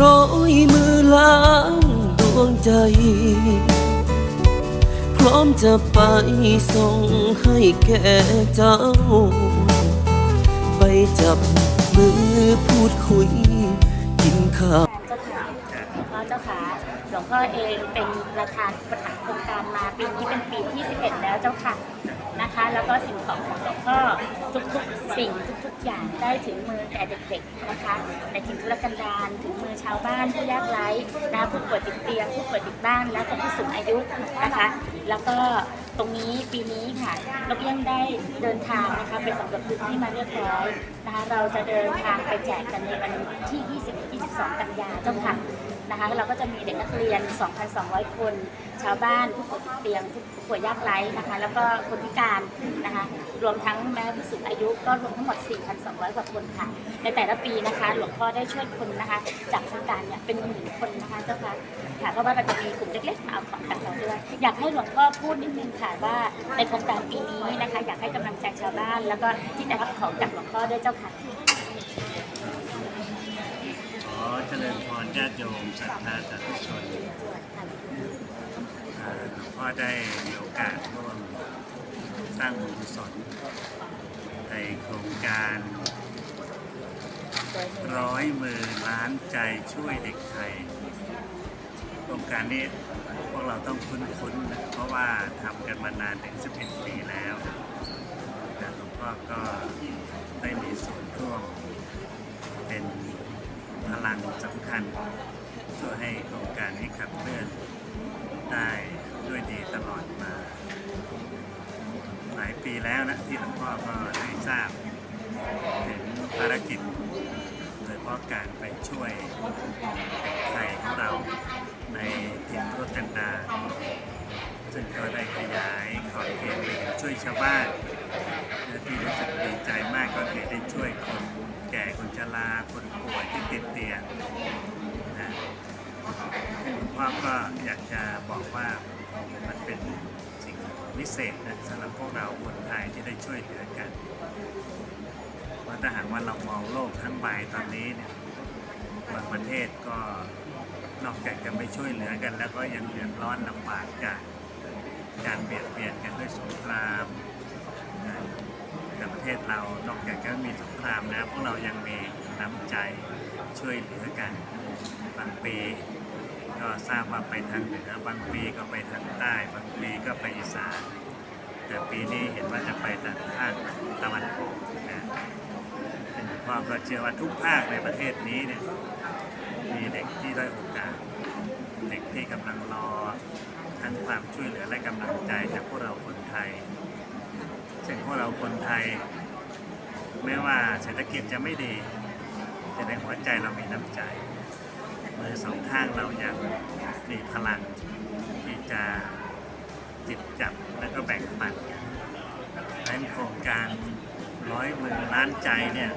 ร้อยมือล้างดวงใจ พร้อมจะไปส่งให้แก่เจ้า ไปจับมือพูดคุยกินข้าวเจ้าค่ะหลวงพ่อเจ้าค่ะหลวงพ่อเองเป็นประธานประธานโครงการมาปีนี้เป็นปีที่ 11 แล้วเจ้าค่ะ นะคะ แล้วก็สิ่งของของหลวงพ่อทุกๆ สิ่งทุกๆ อย่างได้ถึงมือแก่เด็กๆนะคะในถิ่นทุรกันดารถึงมือชาวบ้านผู้ยากไร้นะผู้ป่วยติดเตียงผู้ป่วยติดบ้านแล้วก็ผู้สูงอายุนะคะ แล้วก็ตรงนี้ปีนี้ค่ะนกเอี้ยงได้เดินทางนะคะไปสำรวจพื้นที่มาเรียบร้อยนะคะ เราจะเดินทางไปแจกกันในวันที่ 20 12 กันยาเจ้าค่ะนะคะเราก็จะมีเด็กนักเรียน 2,200 คน ชาวบ้านผู้ป่วยติดเตียงผู้ป่วยยากไร้นะคะ แล้วก็คนพิการนะคะ รวมทั้งแม้ผู้สูงอายุก็รวมทั้งหมด 4,200 กว่าคนค่ะ ในแต่ละปีนะคะ หลวงพ่อได้ช่วยคนนะคะ จากโครงการเนี่ยเป็นหมื่นคนนะคะเจ้าค่ะค่ะเพราะว่าเราจะมีกลุ่มเล็กๆมาเอาของจากเราด้วยอยากให้หลวงพ่อพูดนิดนึงค่ะว่าในโครงการปีนี้นะคะ อยากให้กำลังใจชาวบ้าน แล้วก็ที่จะรับของจากหลวงพ่อด้วยเจ้าค่ะ เจริญพรญาติโยมศรัทธาสาธุชนอ่าหลวงพ่อได้มีโอกาสร่วมสร้างบุญกุศลในโครงการร้อยมือล้านใจช่วยเด็กไทย โครงการนี้พวกเราต้องคุ้นๆนะเพราะว่าทำกันมานานถึง 11 ปีแล้วแต่หลวงพ่อก็ได้มีส่วนร่วมเป็น พลังสำคัญช่วยให้โครงการนี้ขับเคลื่อนได้ด้วยดีตลอดมา หลายปีแล้วนะที่หลวงพ่อก็ได้ทราบถึงภารกิจโดยเฉพาะการไปช่วยเด็กไทยของเราในถิ่นรกันดารซึ่งก็ได้ขยายขอบเขตไปช่วยชาวบ้านและที่รู้สึกดีใจมากก็คือได้ช่วยคน คนชราคนป่วยที่ติดเตียงนะซึ่งหลวงพ่อก็อยากจะบอกว่ามันเป็นสิ่งวิเศษนะสำหรับพวกเราคนไทยที่ได้ช่วยเหลือกันเพราถ้าหากว่าเรามองโลกทั้งใบตอนนี้เนี่ยบางประเทศก็นอกจากจะไม่ช่วยเหลือกัน แล้วก็ยังเดือดร้อนลำบากจากการเบียดเบียนกันด้วยสงครามนะ แต่ประเทศเรานอกจากจะมีสงครามนะพวกเรายังมีน้ำใจช่วยเหลือกันบางปี ก็ทราบว่าไปทางเหนือบางปีก็ไปทางใต้บางปีก็ไปอีสานแต่ปีนี้เห็นว่าจะไปทางภาคตะวันออกนะซึ่งพ่อก็เชื่อว่าทุกภาคในประเทศนี้เนี่ยมีเด็กที่ได้โอกาสเด็กที่กำลังรอทั้งความช่วยเหลือและกำลังใจจากพวกเราคนไทย ซึ่งพวกเราคนไทย แม้ว่าเศรษฐกิจจะไม่ดี แต่ในหัวใจเรามีน้ำใจมือสองข้างเรายังมีพลังที่จะจิบจับและก็แบ่งปันกันโครงการร้อยมือล้านใจเนี่ย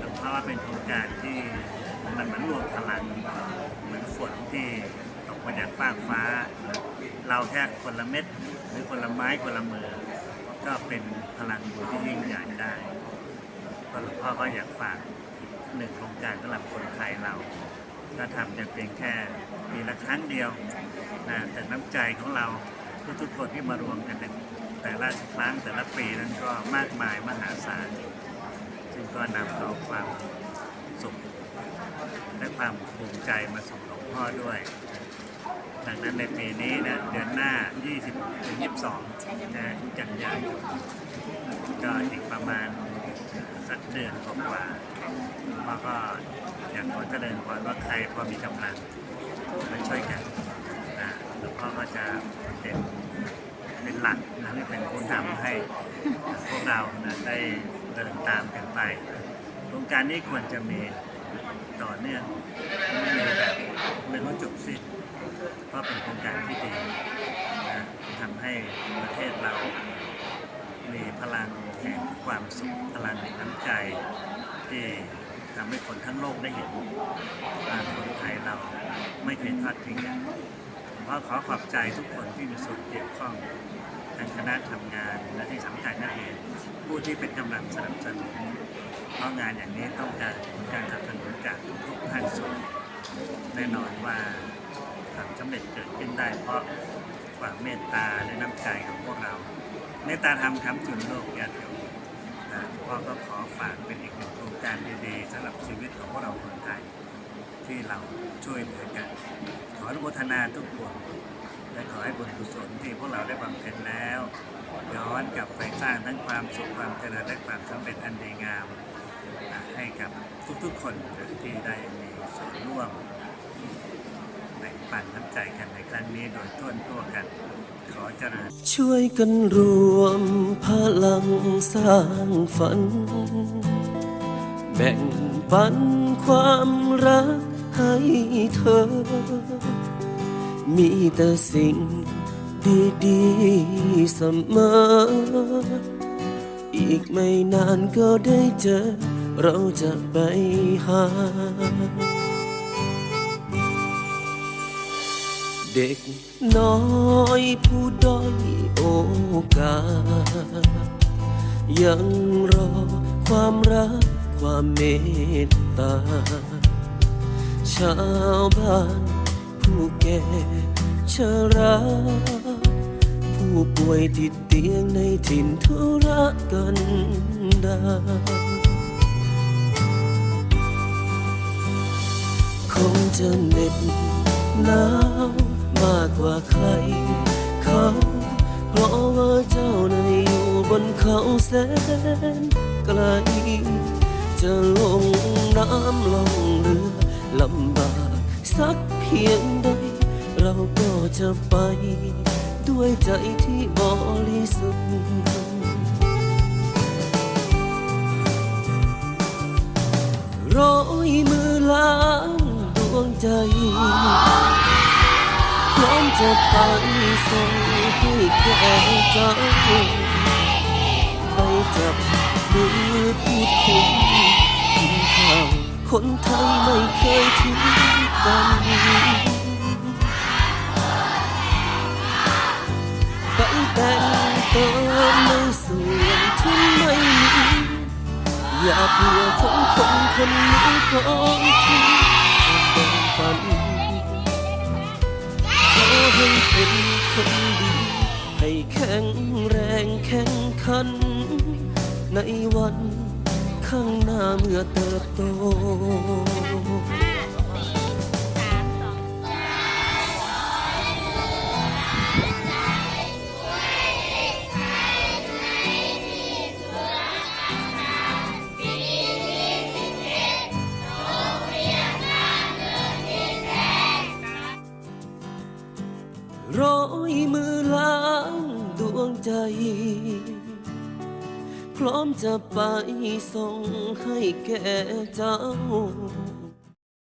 ผมว่าเป็นโครงการที่มันเหมือนรวมพลังเหมือนฝนที่ตกมาจากฟากฟ้า เราแค่คนละเม็ดหรือคนละไม้คนละมือ ก็เป็นพลังบุญที่ยิ่งใหญ่ได้ก็หลวงพ่อก็อยากฝากหนึ่งโครงการสำหรับคนไทยเรา ก็ทำจะเพียงแค่ปีละครั้งเดียวนะแต่น้ำใจของเราทุกๆคนที่มารวมกันเป็นแต่ละครั้งแต่ละปีนั้นก็มากมายมหาศาลซึ่งก็นำเอาความสุขและความภูมิใจมาสู่หลวงพ่อด้วย ดังนั้นในปีนี้นะเดือนหน้า 20ถึง22นะกันยายนก็อีกประมาณสักเดือนกว่าๆแล้วก็อยากขอเจริญพรว่าใครพอมีกำลังมาช่วยกันนะหลวงพ่อก็จะเป็นเป็นหลักนะและเป็นผู้นำให้พวกเรานะได้เดินตามกันไปโครงการนี้ควรจะมีต่อเนื่องมีแบบไม่รู้จบสิ้น เพราะเป็นโครงการที่ดีนะทำให้ประเทศเรามีพลังแห่งความสุขพลังแห่งน้ำใจ ที่ทำให้คนทั้งโลกได้เห็นว่าคนไทยเราไม่เคยทอดทิ้งกันผมก็ขอขอบใจทุกคนที่มีส่วนเกี่ยวข้องทั้งคณะทำงานและที่สำคัญก็คือผู้ที่เป็นกำลังสนับสนุนเพราะงานอย่างนี้ต้องการการสนับสนุนจากทุกๆภาคส่วนแน่นอนว่า ความสำเร็จเกิดขึ้นได้ เพราะความเมตตาและน้ำใจของพวกเรา เมตตาธรรมคำจุนโลกญาติโยมนะพ่อก็ขอฝากเป็นอีกหนึ่งโครงการดีๆสำหรับชีวิตของพวกเราคนไทย ที่เราช่วยเหลือกัน ขออนุโมทนาทุกคนและขอให้บุญกุศลที่พวกเราได้บำเพ็ญแล้วย้อนกลับไปสร้างทั้งความสุขความเจริญและความสำเร็จอันดีงาม ให้กับทุกๆคนที่ได้มีส่วนร่วม แบ่งปันน้ำใจกันในครั้งนี้โดยต้นตัวกัน ขอเจริญ ช่วยกันรวมพลังสร้างฝัน แบ่งปันความรักให้เธอ มีแต่สิ่งดีๆเสมอ อีกไม่นานก็ได้เจอ เราจะไปหา เด็กน้อยผู้ด้อยโอกาส ยังรอความรักความเมตตา ชาวบ้านผู้แก่ชราผู้ป่วยติดเตียงในถิ่นทุรกันดารคงจะเหน็ดหนาว มากกว่าใคร เขาเพราะว่าเจ้าในอยู่บนเขาแสนไกล จะลงน้ำลงเรือลำบากสักเพียงใด เราก็จะไป ด้วยใจที่บริสุทธิ์ร้อยมือล้างดวงใจ พร้อมจะไปส่งให้แก่เจ้าไปจับมือพูดคุยกินข้าวคนไทยไม่เคยทิ้งกันไปแต่งเติมในส่วนที่ไม่มีอย่าเหลือของคนคนนี้ของที่จะแบ่งปัน เป็นคนดี ให้แข็งแรงแข็งขัน ในวันข้างหน้าเมื่อเติบโต พร้อมจะไปส่งให้แก่เจ้า